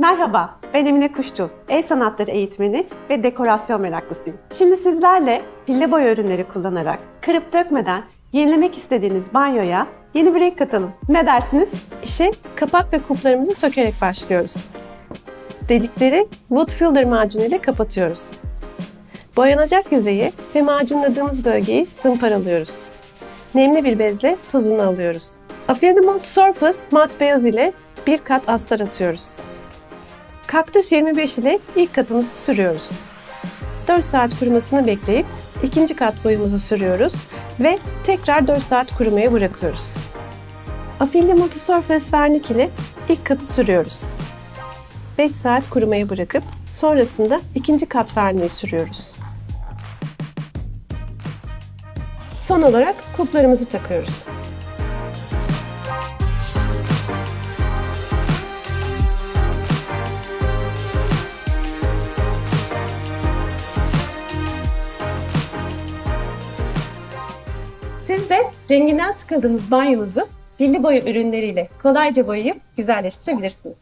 Merhaba, ben Emine Kuşçu. El sanatları eğitmeni ve dekorasyon meraklısıyım. Şimdi sizlerle pille boya ürünleri kullanarak kırıp dökmeden yenilemek istediğiniz banyoya yeni bir renk katalım. Ne dersiniz? İşe kapak ve kuplarımızı sökerek başlıyoruz. Delikleri wood filler macunu ile kapatıyoruz. Boyanacak yüzeyi ve macunladığımız bölgeyi zımparalıyoruz. Nemli bir bezle tozunu alıyoruz. Affiliate Mold Surface mat beyaz ile bir kat astar atıyoruz. Kaktüs 25 ile ilk katımızı sürüyoruz. 4 saat kurumasını bekleyip ikinci kat boyumuzu sürüyoruz ve tekrar 4 saat kurumaya bırakıyoruz. Afilli Multisurface vernik ile ilk katı sürüyoruz. 5 saat kurumaya bırakıp sonrasında ikinci kat verniği sürüyoruz. Son olarak kuplarımızı takıyoruz. Siz de renginden sıkıldığınız banyonuzu pilli boya ürünleriyle kolayca boyayıp güzelleştirebilirsiniz.